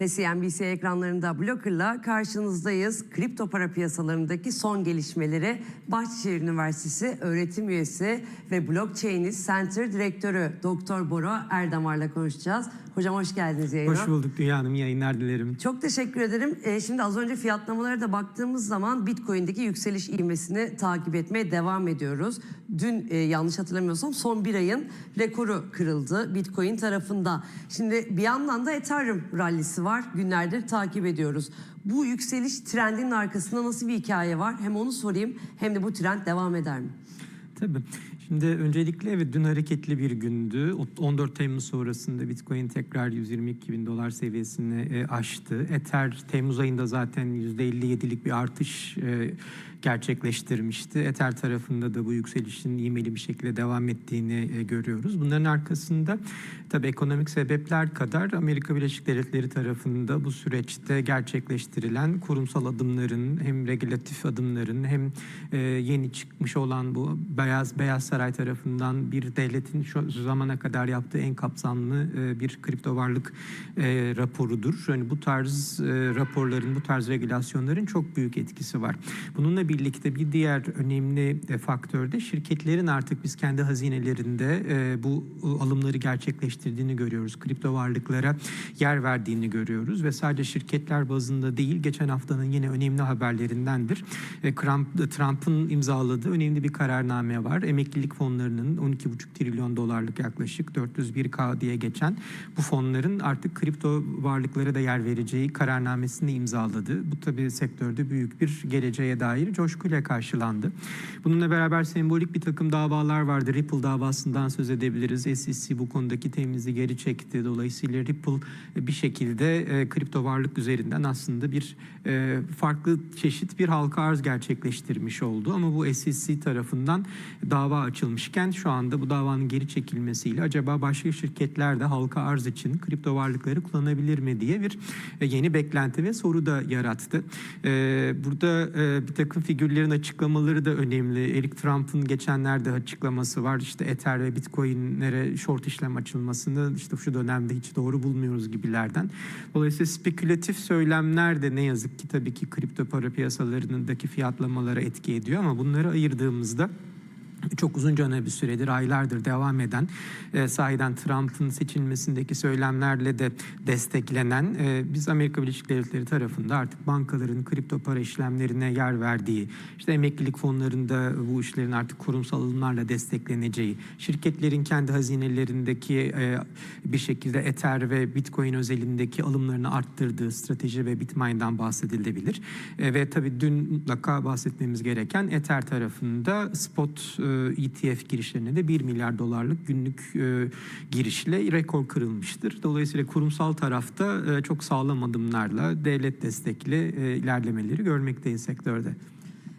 Ve CNBC ekranlarında Blocker'la karşınızdayız. Kripto para piyasalarındaki son gelişmeleri Bahçeşehir Üniversitesi öğretim üyesi ve Blockchain'is Center Direktörü Doktor Boro Erdamar'la konuşacağız. Hocam hoş geldiniz yayına. Hoş bulduk Dünya Hanım. Yayınlar dilerim. Çok teşekkür ederim. Ee, şimdi az önce fiyatlamalara da baktığımız zaman Bitcoin'deki yükseliş ivmesini takip etmeye devam ediyoruz. Dün e, yanlış hatırlamıyorsam son bir ayın rekoru kırıldı Bitcoin tarafında. Şimdi bir yandan da Ethereum rallisi var. Günlerdir takip ediyoruz. Bu yükseliş trendinin arkasında nasıl bir hikaye var? Hem onu sorayım hem de bu trend devam eder mi? Tabii. Şimdi öncelikle evet dün hareketli bir gündü. O- 14 Temmuz sonrasında Bitcoin tekrar 122 bin dolar seviyesini e, aştı. Ether Temmuz ayında zaten %57'lik bir artış e, gerçekleştirmişti. Ether tarafında da bu yükselişin ivmeli bir şekilde devam ettiğini e, görüyoruz. Bunların arkasında tabii ekonomik sebepler kadar Amerika Birleşik Devletleri tarafında bu süreçte gerçekleştirilen kurumsal adımların hem regülatif adımların hem yeni çıkmış olan bu Beyaz Beyaz Saray tarafından bir devletin şu zamana kadar yaptığı en kapsamlı e, bir kripto varlık e, raporudur. Yani bu tarz e, raporların, bu tarz regülasyonların çok büyük etkisi var. Bununla birlikte bir diğer önemli e, faktör de şirketlerin artık biz kendi hazinelerinde e, bu alımları gerçekleştirdiğini görüyoruz. Kripto varlıklara yer verdiğini görüyoruz ve sadece şirketler bazında değil geçen haftanın yine önemli haberlerindendir. Trump- Trump'ın imzaladığı önemli bir kararname var. Emeklilik fonlarının 12,5 trilyon dolarlık yaklaşık 401K diye geçen bu fonların artık kripto varlıklara da yer vereceği kararnamesini imzaladı. Bu tabii sektörde büyük bir geleceğe dair coşkuyla karşılandı. Bununla beraber sembolik bir takım davalar vardı. Ripple davasından söz edebiliriz. SEC bu konudaki temyizi geri çekti. Dolayısıyla Ripple e, bir şekilde e, kripto varlık üzerinden aslında bir e, farklı çeşit bir halka arz gerçekleştirmiş oldu. Ama bu SEC tarafından dava açılmışken şu anda bu davanın geri çekilmesiyle acaba başka şirketler de halka arz için kripto varlıkları kullanabilir mi diye bir e, yeni beklenti ve soru da yarattı. E, Burada e, bir takım figürlerin açıklamaları da önemli. Eric Trump'ın geçenlerde açıklaması var. İşte Ether ve Bitcoin'lere short işlem açılmasını işte şu dönemde hiç doğru bulmuyoruz gibilerden. Dolayısıyla spekülatif söylemler de ne yazık ki tabii ki kripto para piyasalarındaki fiyatlamalara etki ediyor ama bunları ayırdığımızda çok uzunca bir süredir, aylardır devam eden, e, sahiden Trump'ın seçilmesindeki söylemlerle de desteklenen, e, biz Amerika Birleşik Devletleri tarafında artık bankaların kripto para işlemlerine yer verdiği, işte emeklilik fonlarında bu işlerin artık kurumsal alımlarla destekleneceği, şirketlerin kendi hazinelerindeki e, bir şekilde Ether ve Bitcoin özelindeki alımlarını arttırdığı strateji ve Bitmain'den bahsedilebilir. E, ve tabii dün mutlaka bahsetmemiz gereken Ether tarafında spot e, ETF girişlerine de 1 milyar dolarlık günlük e, girişle rekor kırılmıştır. Dolayısıyla kurumsal tarafta e, çok sağlam adımlarla devlet destekli e, ilerlemeleri görmekteyiz sektörde.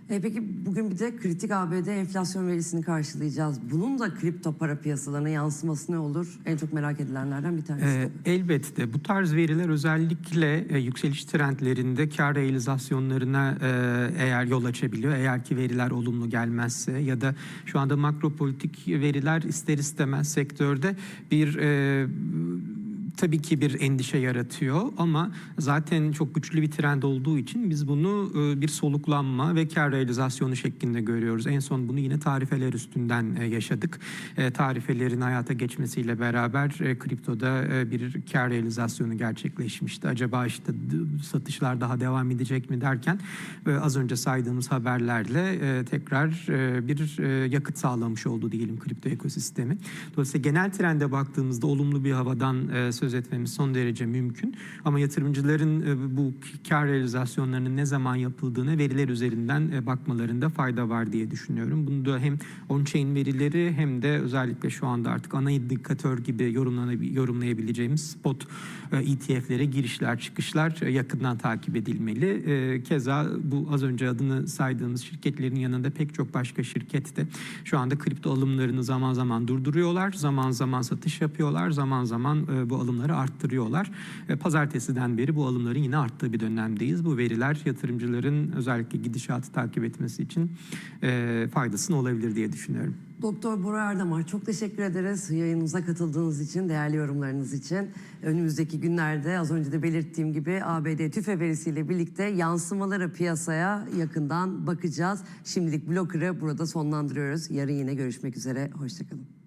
E, peki bugün bir de kritik ABD enflasyon verisini karşılayacağız. Bunun da kripto para piyasalarına yansıması ne olur? En çok merak edilenlerden bir tanesi. Tabii. elbette bu tarz veriler özellikle e, yükseliş trendlerinde kar realizasyonlarına e, eğer yol açabiliyor. Eğer ki veriler olumlu gelmezse ya da şu anda makropolitik veriler ister istemez sektörde bir e, tabii ki bir endişe yaratıyor ama zaten çok güçlü bir trend olduğu için biz bunu e, bir soluklanma ve kar realizasyonu şeklinde görüyoruz. En son bunu yine tarifeler üstünden e, yaşadık. E, Tarifelerin hayata geçmesiyle beraber kriptoda bir kar realizasyonu gerçekleşmişti. Acaba işte satışlar daha devam edecek mi derken az önce saydığımız haberlerle tekrar bir yakıt sağlamış oldu diyelim kripto ekosistemi. Dolayısıyla genel trende baktığımızda olumlu bir havadan e, söz son derece mümkün. Ama yatırımcıların e, bu kar realizasyonlarının ne zaman yapıldığını veriler üzerinden e, bakmalarında fayda var diye düşünüyorum. Bunu da hem on-chain verileri hem de özellikle şu anda artık ana indikatör gibi yorumlayabileceğimiz spot e, ETF'lere girişler çıkışlar e, yakından takip edilmeli. E, Keza bu az önce adını saydığımız şirketlerin yanında pek çok başka şirket de şu anda kripto alımlarını zaman zaman durduruyorlar. Zaman zaman satış yapıyorlar. Zaman zaman e, bu alımları arttırıyorlar. E, Pazartesiden beri bu alımların yine arttığı bir dönemdeyiz. Bu veriler yatırımcıların özellikle gidişatı takip etmesi için e, faydasını olabilir diye düşünüyorum. Doktor Bora Erdemar çok teşekkür ederiz yayınımıza katıldığınız için, değerli yorumlarınız için. Önümüzdeki günlerde az önce de belirttiğim gibi ABD tüfe verisiyle birlikte yansımaları piyasaya yakından bakacağız. Şimdilik blokırı burada sonlandırıyoruz. Yarın yine görüşmek üzere. Hoşçakalın.